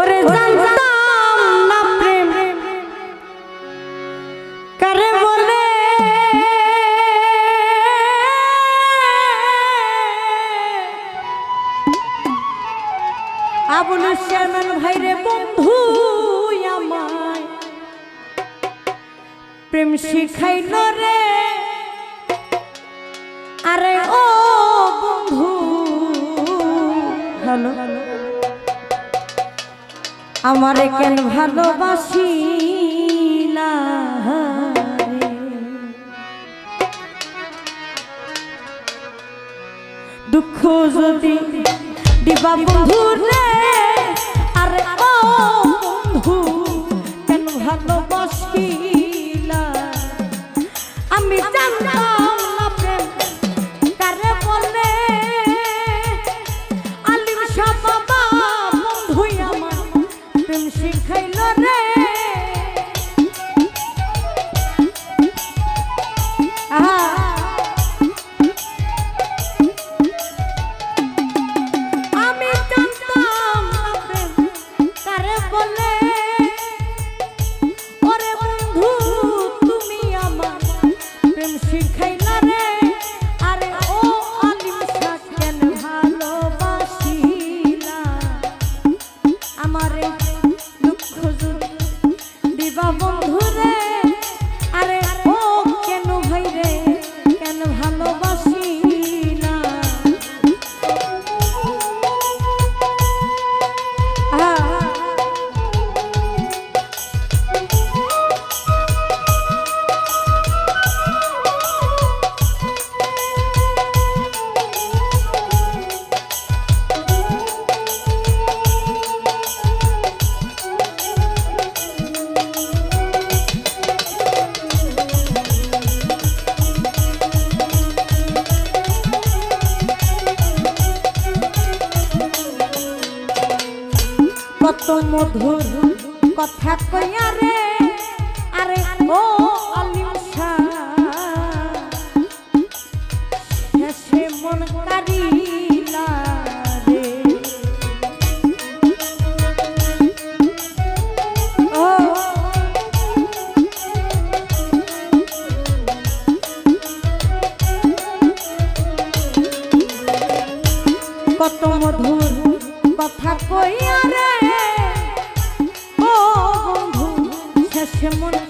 ওরে জানতাম না প্রেম। কারে বলে? আবুল চেয়ারম্যান ভাইরে বন্ধু আমায়। প্রেম শিখাইল রে। আরে ও বন্ধু। হ্যালো। আমারে কেন ভালোবাসিলা রে? দুঃখ যদি দিবা বন্ধু আরে বন্ধু কেন ভালোবাসিলা আমি জানতাম মধুর কথা কইয়া রে আরে ও আলিম শেষে মন কারিলা কত মধুর কথা কইয়া শেষে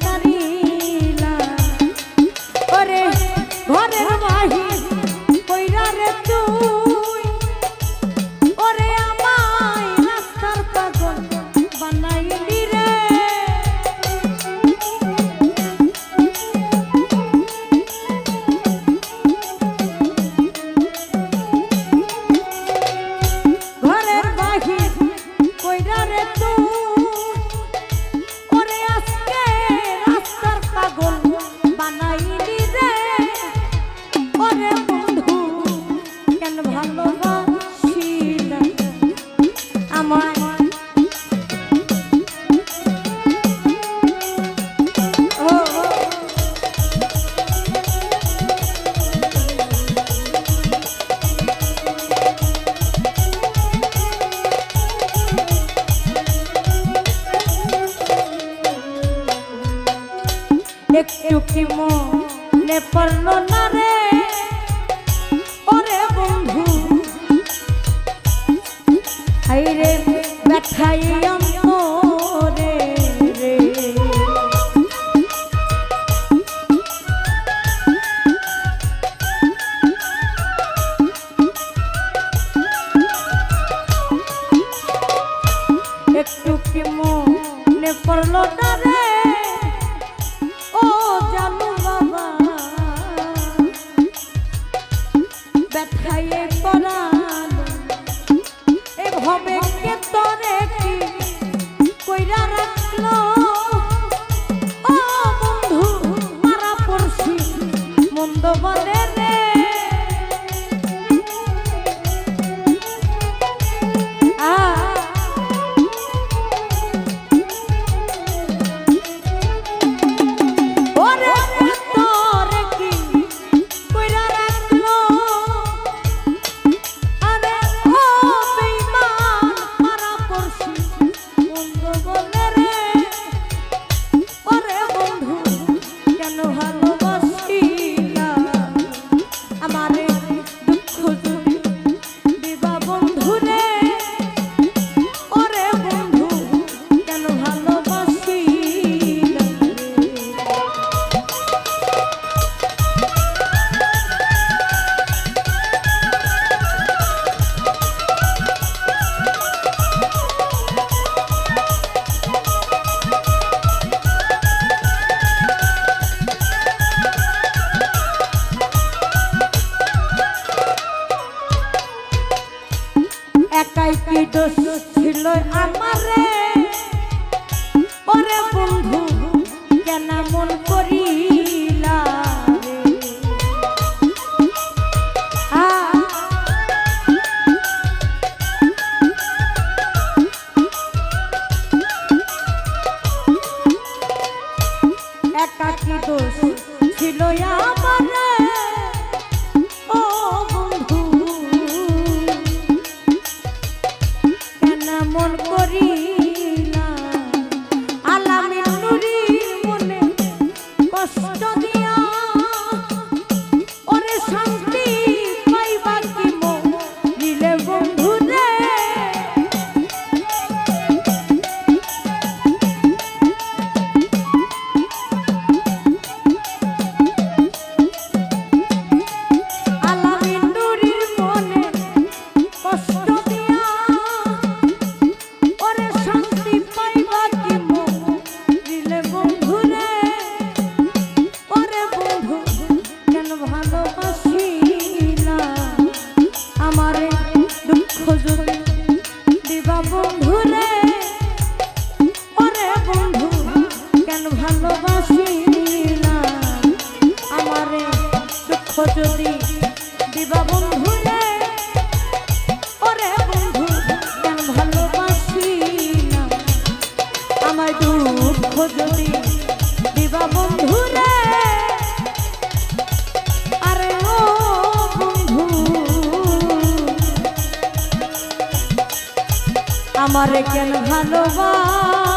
কি মনে পড়ল না রে ওরে বন্ধু করি। মজুরি দিবা বন্ধু রে আরে ও বন্ধু আমারে কেন ভালোবাস?